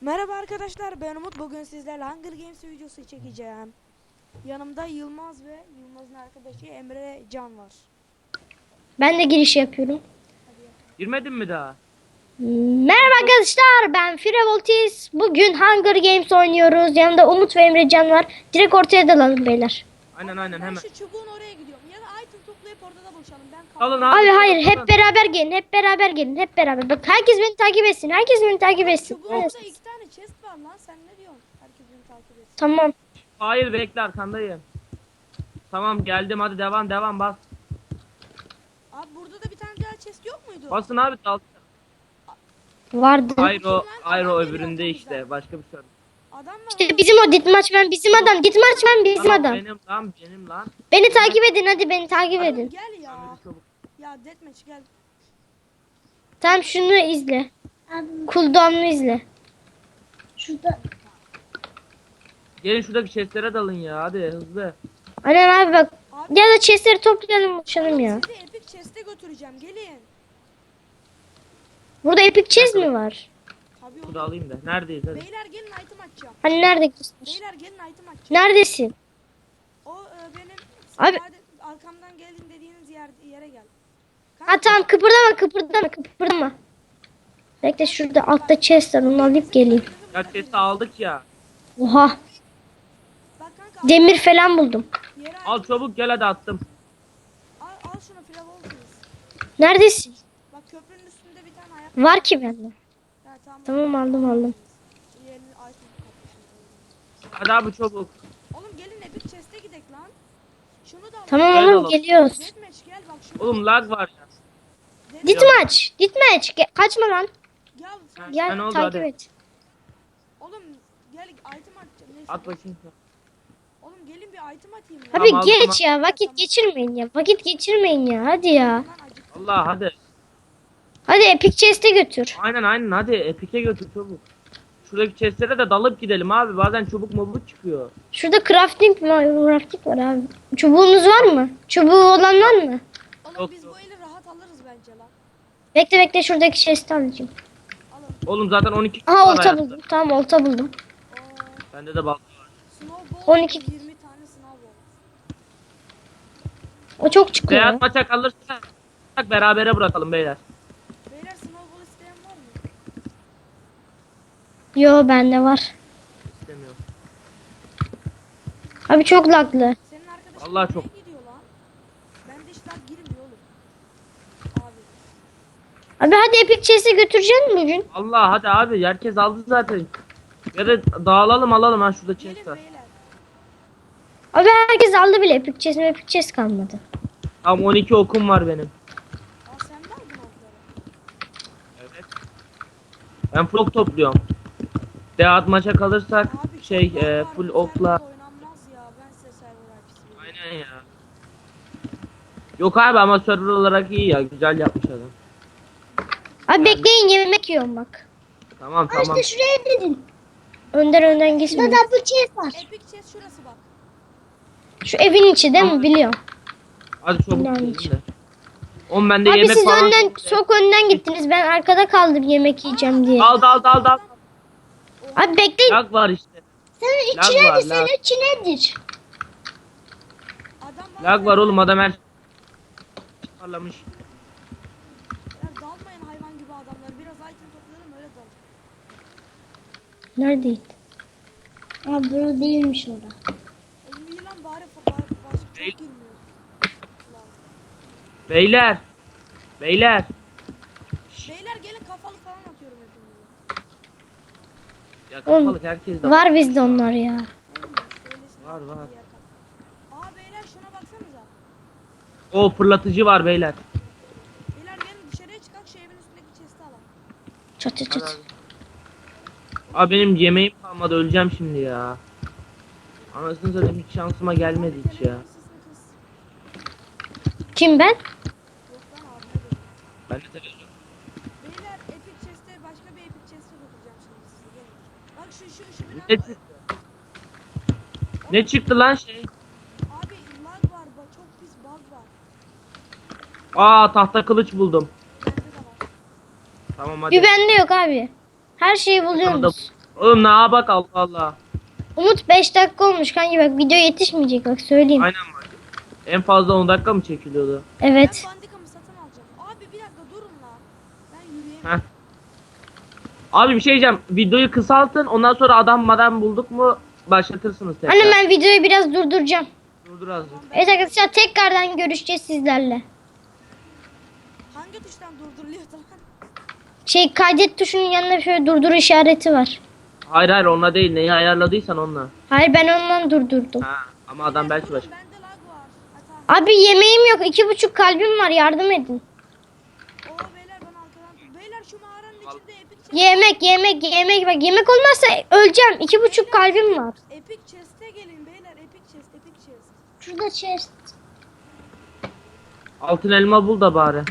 Merhaba arkadaşlar ben Umut bugün sizlerle Hunger Games videosu çekeceğim. Yanımda Yılmaz ve Yılmaz'ın arkadaşı Emre Can var. Ben de giriş yapıyorum. Girmedin mi daha? Merhaba arkadaşlar ben Firevoltis. Bugün Hunger Games oynuyoruz. Yanımda Umut ve Emrecan var. Direkt ortaya dalalım beyler. Aynen aynen ben hemen. şu çubuğun oraya gidiyorum Ben Alın abi. Abi hayır hep beraber gelin. Hep beraber gelin. Hep beraber. Bak herkes beni takip etsin. Herkes beni takip etsin. Çubuğun orada iki tane chest var lan sen ne diyorsun? Herkes beni takip etsin. Tamam. Hayır bekle arkandayım. Tamam geldim hadi devam devam bas. Abi burada da bir tane daha chest yok muydu? Basın abi dal. Vardı. Hayır o, hayır o öbüründe işte başka bir şey. İşte bizim o Ditmaçmen bizim adam. Ditmaçmen bizim Tamam, adam. benim lan benim lan. Beni takip edin hadi beni takip edin. Gel ya. Ya deathmatch gel. Tamam şunu izle. Cooldown'u izle. Şurada Gelin şuradaki chestlere dalın ya hadi hızlı. Aynen abi bak. Abi Ya da chestleri toplayalım uçalım ya. sizi epic chest'e götüreceğim gelin. Burada epic chest mi var? Bunu da alayım da. Neredeyiz hadi. Beyler gelin item açacağım. Hani nerede chestler? Beyler gelin item açacağım. Neredesin? O e, benim Abi- Hadi arkamdan gelin dediğiniz yer, yere gel. Ha tamam kıpırdama kıpırdama kıpırdama. Bekle şurada altta chest var onu alıp geleyim. Ya chest'i aldık ya. Oha Bak kanka demir falan buldum. yere Al çabuk gel hadi attım. al, al şunu Flavoltins. Neredesin? Bak köprünün üstünde bir tane ayak. Var ki bende. Tamam. Tamam aldım aldım. Hadi abi çabuk. Oğlum gelin epic chest'e gidek lan. Şunu da al. Tamam Gel oğlum alalım. geliyoruz. Deathmatch gel bak şunu. Oğlum lag var ya. Deathmatch- Ditmaç. Ditmaç. Ge- Kaçma lan. Gel sen. Gel Ha, ne oldu, takip hadi. et. Oğlum gel item atacağım. Neyse. At bakayım. Oğlum gelin bir item atayım. lan. Abi Tamam, geç aldım. ya vakit geçirmeyin ya. Vakit geçirmeyin ya. Hadi ya. Lan acık. Allah hadi. Hadi epic chest'e götür. Aynen aynen hadi Epic'e götür çabuk. Şuradaki chestlere de dalıp gidelim abi. Bazen çubuk mobuk çıkıyor. Şurada crafting var, crafting var abi. Çubuğunuz var mı? Çubuğu olan var mı? Oğlum Yok, biz yok. bu eli rahat alırız bence lan. Bekle bekle şuradaki chest'i alacağım. Alın. Oğlum zaten 12 kişi Aha var olta hayatta. buldum. Tamam olta buldum. Oo, Bende de bal. snowball 12. 20 tane snowball. O çok çıkıyor. Beyaz maça kalırsak berabere bırakalım beyler. İsteyen var mı? Yo bende var. İstemiyorum. Abi çok laglı. Senin arkadaşın Vallahi nereye çok. gidiyor lan? Bende işler girmiyor oğlum. Abi. Abi hadi epic chest'e götüreceksin mi bugün? Allah hadi abi herkes aldı zaten. Ya da dağılalım alalım ha şurada Gelin chest var. beyler. Abi herkes aldı bile epic chest epic chest kalmadı. Tam 12 okum var benim. Aa sen mi aldın okları? Evet. Ben full ok topluyorum. Deat maça kalırsak Abi şey çok e, full okla. Oynanmaz ya ben size. Aynen ya. Yok abi ama server olarak iyi ya güzel yapmış adam. Abi bekleyin yemek yiyorum bak. Tamam Ha tamam. işte şuraya dedin. Önden önden Şurada gitmeyin. da bu chest var. Epic chest şurası bak. Şu evin içi değil mi biliyorum. Hadi çabuk gelin hiç. de. Oğlum bende Abi yemek siz falan. önden çok önden gittiniz. Ben arkada kaldım yemek yiyeceğim diye. Dal dal dal dal. Abi bekleyin. Lag var işte. Senin Lag içine var, de senin lag. Adam bana Lag var oğlum adam her parlamış. Ya dalmayın hayvan gibi adamları. Biraz item toplayalım öyle dal. Neredeydi? Ha burada değilmiş orada. Oğlum iyi lan bari fa- bari başka çok girmiyor. Beyler. Beyler. Beyler gelin kafalı falan atıyorum hepinize. Ya Oğlum, kafalık herkes de Var bizde onlar ya. Oğlum Var, var. Aa beyler şuna baksanıza. O fırlatıcı var beyler. Beyler gelin dışarıya çıkak şu evin üstündeki chest'i alalım. Çat çat çat. Abi benim yemeğim kalmadı öleceğim şimdi ya. Anasını satayım hiç şansıma gelmedi hiç ya. Kim ben? Ben de televizyon. Beyler epic chest'e başka bir epic chest'e götüreceğim şimdi sizi gelin. Bak şu şu şu bina Ne, çıktı? ne çıktı lan şey? Abi lag var bak çok pis bug var. Aa tahta kılıç buldum. Bende de var. Tamam hadi. Bir bende yok abi. Her şeyi Sana da, buluyorsunuz. Oğlum ne bak Allah Allah. Umut 5 dakika olmuş kanki bak video yetişmeyecek bak söyleyeyim. Aynen. En fazla 10 dakika mı çekiliyordu? Evet. Ben bandikamı satın alacağım. Abi bir dakika durun la. Ben. Heh. Abi bir şey diyeceğim. Videoyu kısaltın. Ondan sonra adam madam bulduk mu başlatırsınız tekrar. Anne ben videoyu biraz durduracağım. Durdur azıcık. Evet arkadaşlar tekrardan görüşeceğiz sizlerle. Hangi tuştan durduruluyor lan? Şey kaydet tuşunun yanında şöyle durdur işareti var. Hayır hayır onunla değil. Neyi ayarladıysan onunla. Hayır ben ondan durdurdum. Ha. Ama adam belki başka. Abi yemeğim yok. iki buçuk kalbim var yardım edin. Oo beyler ben arkadan. Beyler şu mağaranın içinde epic chest. Yemek yemek yemek bak yemek olmazsa öleceğim. iki buçuk kalbim var. Epic chest'e gelin beyler. Epic chest, epic chest. Şurada chest. Altın elma bul da bari.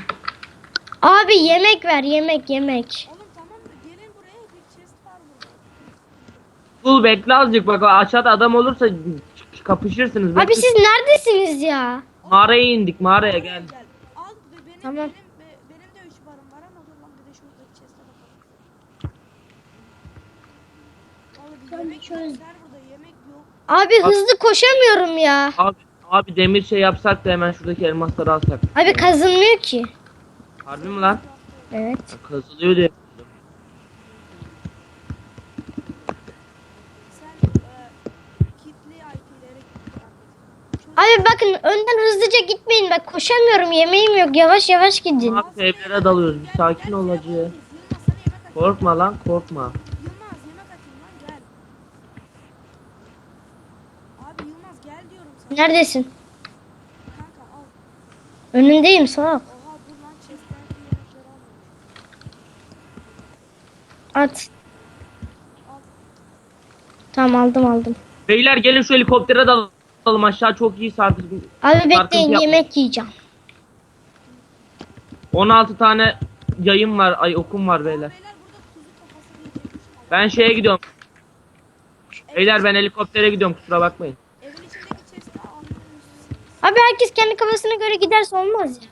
Abi yemek ver yemek yemek. Oğlum tamam da gelin buraya epic chest var burada. Bul bekle azıcık bak aşağıda adam olursa kapışırsınız. Abi Bekle. siz neredesiniz ya? Mağaraya indik mağaraya gel. Gel. Al be- benim Tamam. benim be- benim de 3 barım var ama dur lan bir de şuradaki chest'e bakalım. Oğlum bir Ben yemek şöyle- yok burada yemek yok. Abi hızlı koşamıyorum ya. Abi, abi demir şey yapsak da hemen şuradaki elmasları alsak. Abi kazınmıyor ki. Harbi mi lan? Evet. Ya Kazılıyor diye. Sen e, kitli IP'lere git. Çok- Abi bakın önden hızlıca gitmeyin bak koşamıyorum yemeğim yok yavaş yavaş gidin. Abi evlere dalıyoruz. Bir sakin ol hacı. Korkma lan korkma. Neredesin? Önündeyim sağ ol. At. Tamam aldım aldım. Beyler gelin şu helikoptere dalalım aşağı çok iyi sardı. Abi Sarkıntı bekleyin yemek yiyeceğim. 16 tane yayım var ay okum var beyler. Ben şeye gidiyorum. Beyler ben helikoptere gidiyorum kusura bakmayın. Evin içindeki. Abi herkes kendi kafasına göre giderse olmaz ya.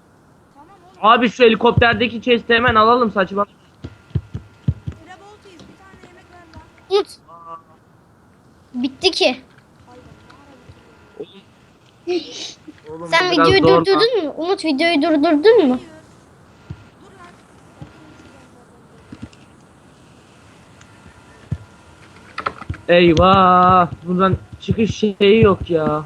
Tamam oğlum. Abi şu helikopterdeki chest'i hemen alalım saçma. Treboltuyuz bir tane yemek ver lan. Umut. Bitti ki. Oğlum, Sen biraz videoyu zor lan. durdurdun mu? Umut videoyu durdurdun mu? Eyvah. Buradan çıkış şeyi yok ya.